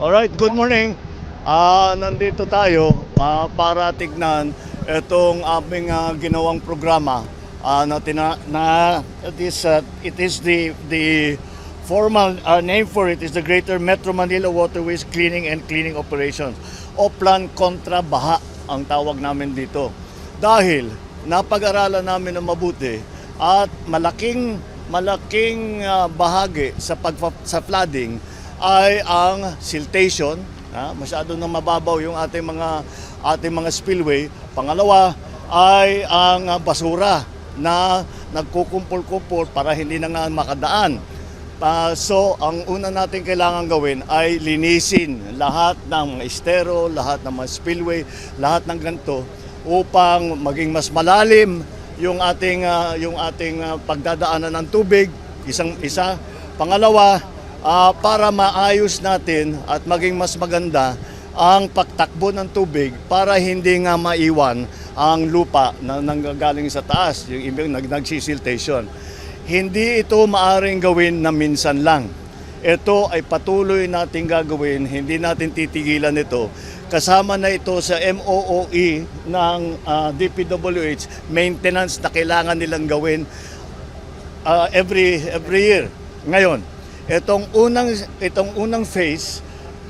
Alright, good morning. Ah, nandito tayo ah, para tignan itong aming ah, ginawang programa ah, na, tina, na it is ah, it is the the formal ah, name for it is the Greater Metro Manila Waterways Cleaning and Cleaning Operations o Plan Kontra Baha ang tawag namin dito. Dahil napag-aralan namin ng mabuti at malaking malaking ah, bahagi sa pag sa flooding ay ang siltation, ha? masyado na mababaw yung ating mga ating mga spillway. Pangalawa ay ang basura na nagkukumpul-kumpul para hindi na nga makadaan. Ah, so, ang una natin kailangan gawin ay linisin lahat ng mga estero, lahat ng mga spillway, lahat ng ganito upang maging mas malalim yung ating ah, yung ating ah, pagdadaanan ng tubig, isang isa. Pangalawa, ah, para maayos natin at maging mas maganda ang pagtakbo ng tubig para hindi nga maiwan ang lupa na nanggagaling sa taas, yung ibig nag nagsisiltation. Hindi ito maaring gawin na minsan lang. Ito ay patuloy nating gagawin, hindi natin titigilan ito. Kasama na ito sa MOOE ng ah, DPWH, maintenance na kailangan nilang gawin uh, every every year. Ngayon, itong unang itong unang phase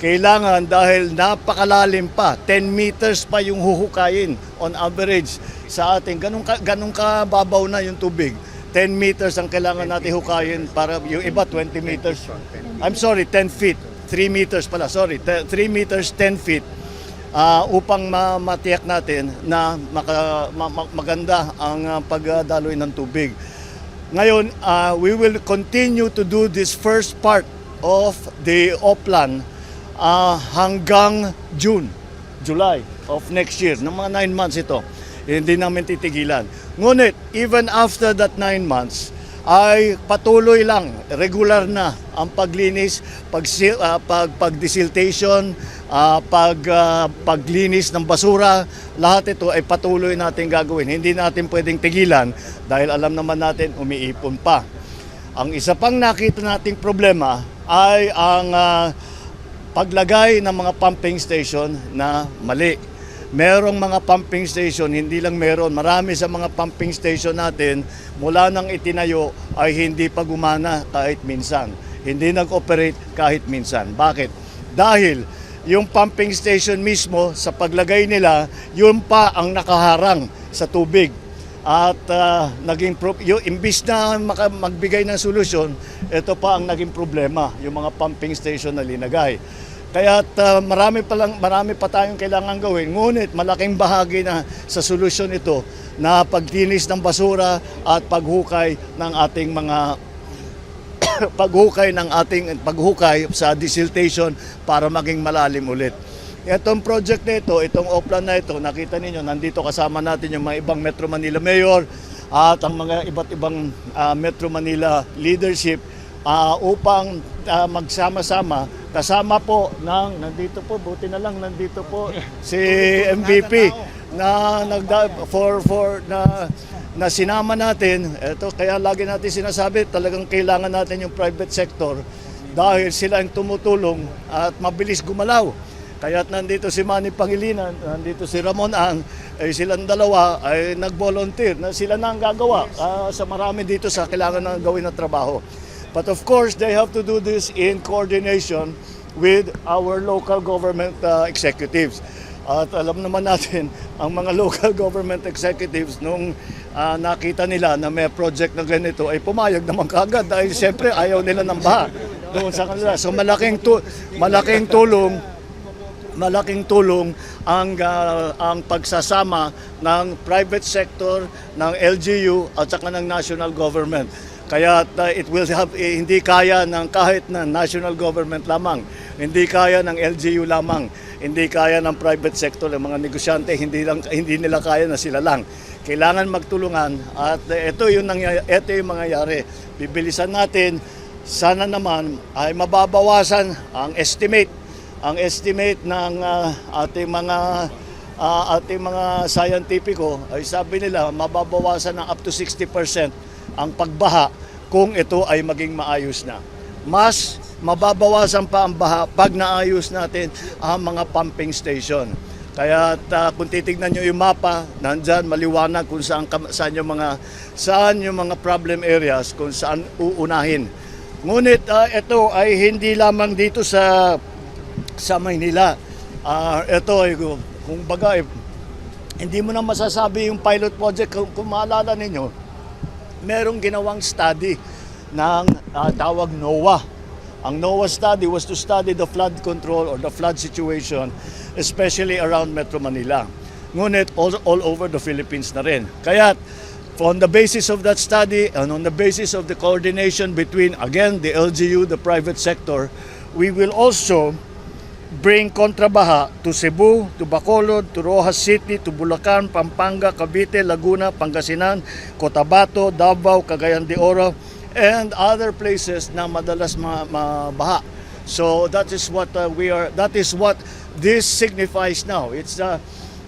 kailangan dahil napakalalim pa, 10 meters pa yung huhukayin on average sa ating ganun ka, ganun ka babaw na yung tubig. 10 meters ang kailangan natin hukayin para yung iba 20 meters. I'm sorry, 10 feet. 3 meters pala, sorry. 3 meters, 10 feet ah, upang ma- matiyak natin na maka, ma- ma- maganda ang ah, pagdaloy ng tubig. Ngayon, uh, we will continue to do this first part of the OPLAN uh, hanggang June, July of next year. Ng mga 9 months ito. Hindi namin titigilan. Ngunit, even after that 9 months, ay patuloy lang, regular na ang paglinis, pag, uh, pag, pag-desiltation, ah, pag, ah, paglinis ng basura, lahat ito ay patuloy natin gagawin. Hindi natin pwedeng tigilan dahil alam naman natin umiipon pa. Ang isa pang nakita nating problema ay ang ah, paglagay ng mga pumping station na mali. Merong mga pumping station, hindi lang meron, marami sa mga pumping station natin mula nang itinayo ay hindi pa gumana kahit minsan. Hindi nag-operate kahit minsan. Bakit? Dahil yung pumping station mismo sa paglagay nila, yun pa ang nakaharang sa tubig. At ah, naging pro- yung imbis na magbigay ng solusyon, ito pa ang naging problema, yung mga pumping station na linagay. Kaya marami pa lang marami pa tayong kailangan gawin. Ngunit malaking bahagi na sa solusyon ito na paglinis ng basura at paghukay ng ating mga paghukay ng ating paghukay sa desiltation para maging malalim ulit. Itong project na ito, itong Oplan na ito, nakita ninyo, nandito kasama natin yung mga ibang Metro Manila Mayor at ang mga iba't ibang ah, Metro Manila leadership ah, upang ah, magsama-sama kasama po ng nandito po buti na lang nandito po si MVP na nagda for for na na sinama natin. Ito kaya lagi natin sinasabi talagang kailangan natin yung private sector dahil sila ang tumutulong at mabilis gumalaw. Kaya nandito si Manny Pangilinan, nandito si Ramon Ang, ay silang dalawa ay nag-volunteer na sila na ang gagawa ah, sa marami dito sa kailangan na gawin na trabaho. But of course, they have to do this in coordination with our local government uh, executives. At alam naman natin, ang mga local government executives nung ah, nakita nila na may project na ganito ay pumayag naman kagad dahil siyempre ayaw nila ng baha doon sa kanila. So malaking tu- malaking tulong malaking tulong ang ah, ang pagsasama ng private sector, ng LGU at saka ng national government. Kaya uh, it will have eh, hindi kaya ng kahit na national government lamang, hindi kaya ng LGU lamang, hindi kaya ng private sector, ng mga negosyante, hindi lang hindi nila kaya na sila lang. Kailangan magtulungan at ito yung nangyayari, ito yung mangyayari. Bibilisan natin sana naman ay mababawasan ang estimate ang estimate ng ah, ating mga ah, ating mga scientifico ay sabi nila mababawasan ng up to 60% ang pagbaha kung ito ay maging maayos na. Mas mababawasan pa ang baha pag naayos natin ang mga pumping station. Kaya uh, kung titignan nyo yung mapa, nandyan maliwanag kung saan, saan yung mga saan yung mga problem areas, kung saan uunahin. Ngunit ah, ito ay hindi lamang dito sa sa Maynila. Ah, ito ay kung baga eh, hindi mo na masasabi yung pilot project kung, kung maalala ninyo merong ginawang study ng ah, tawag NOAA. Ang NOAA study was to study the flood control or the flood situation, especially around Metro Manila. Ngunit all, all over the Philippines na rin. Kaya on the basis of that study and on the basis of the coordination between, again, the LGU, the private sector, we will also bring kontrabaha to Cebu, to Bacolod, to Rojas City, to Bulacan, Pampanga, Cavite, Laguna, Pangasinan, Cotabato, Davao, Cagayan de Oro, and other places na madalas ma- mabaha. So that is what uh, we are that is what this signifies now. It's uh,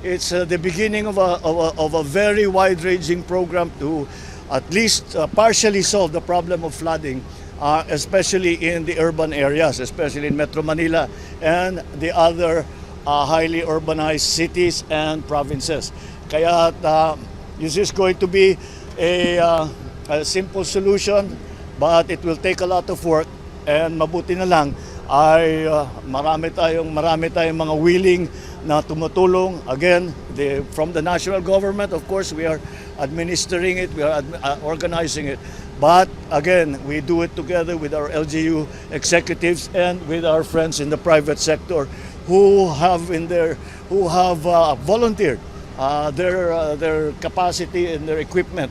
it's uh, the beginning of a, of a of a very wide-ranging program to at least uh, partially solve the problem of flooding uh, especially in the urban areas, especially in Metro Manila and the other uh, highly urbanized cities and provinces. Kaya uh, this is going to be a, uh, a simple solution, but it will take a lot of work and mabuti na lang ay uh, marami tayong marami tayong mga willing na tumutulong. Again the from the national government of course we are administering it we are admi- uh, organizing it. But again we do it together with our LGU executives and with our friends in the private sector who have in their who have uh, volunteered uh, their uh, their capacity and their equipment.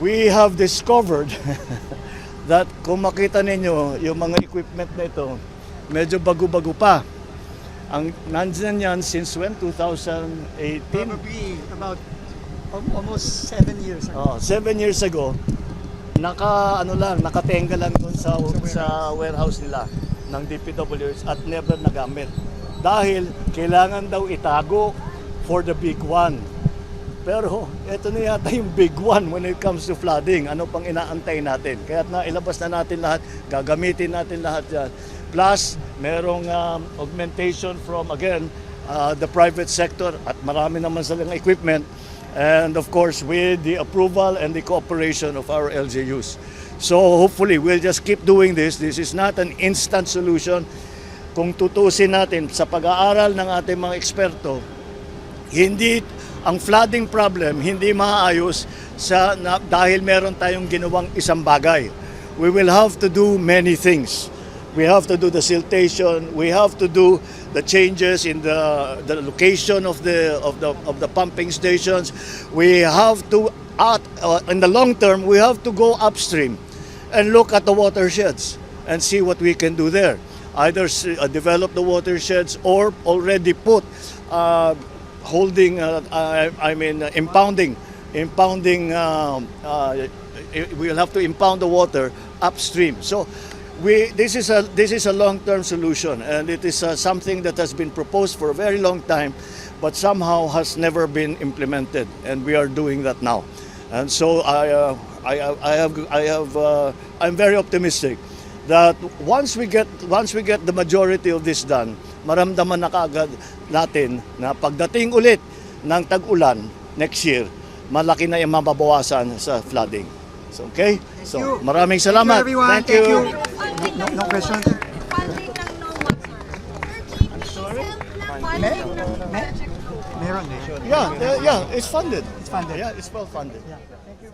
We have discovered that kung makita ninyo yung mga equipment na ito, medyo bago-bago pa. Ang nandyan yan since when? 2018? Probably about al- almost seven years ago. Oh, seven years ago, naka ano lang, nakatenga lang doon sa sa warehouse nila ng DPWH at never nagamit. Dahil kailangan daw itago for the big one. Pero ito na yata yung big one when it comes to flooding. Ano pang inaantay natin? Kaya na ilabas na natin lahat, gagamitin natin lahat yan. Plus, merong um, augmentation from, again, uh, the private sector at marami naman silang equipment. And of course, with the approval and the cooperation of our LGUs. So hopefully, we'll just keep doing this. This is not an instant solution. Kung tutusin natin sa pag-aaral ng ating mga eksperto, hindi ang flooding problem hindi maayos sa na, dahil meron tayong ginawang isang bagay. We will have to do many things. We have to do the siltation, we have to do the changes in the the location of the of the of the pumping stations. We have to at uh, in the long term we have to go upstream and look at the watersheds and see what we can do there. Either uh, develop the watersheds or already put uh, holding, uh, I, I mean, uh, impounding, impounding. Um, uh, we'll have to impound the water upstream. So, we this is a this is a long-term solution, and it is uh, something that has been proposed for a very long time, but somehow has never been implemented, and we are doing that now. And so I, uh, I, I have, I have, uh, I'm very optimistic that once we get, once we get the majority of this done, maramdaman na kaagad natin na pagdating ulit ng tag-ulan next year, malaki na yung mababawasan sa flooding. So, okay? so, you. maraming Thank you, salamat. everyone. Thank Thank you. you. No, no project. Meron. Yeah, uh, yeah, it's funded. It's funded. Yeah, it's well funded. Yeah. Thank you.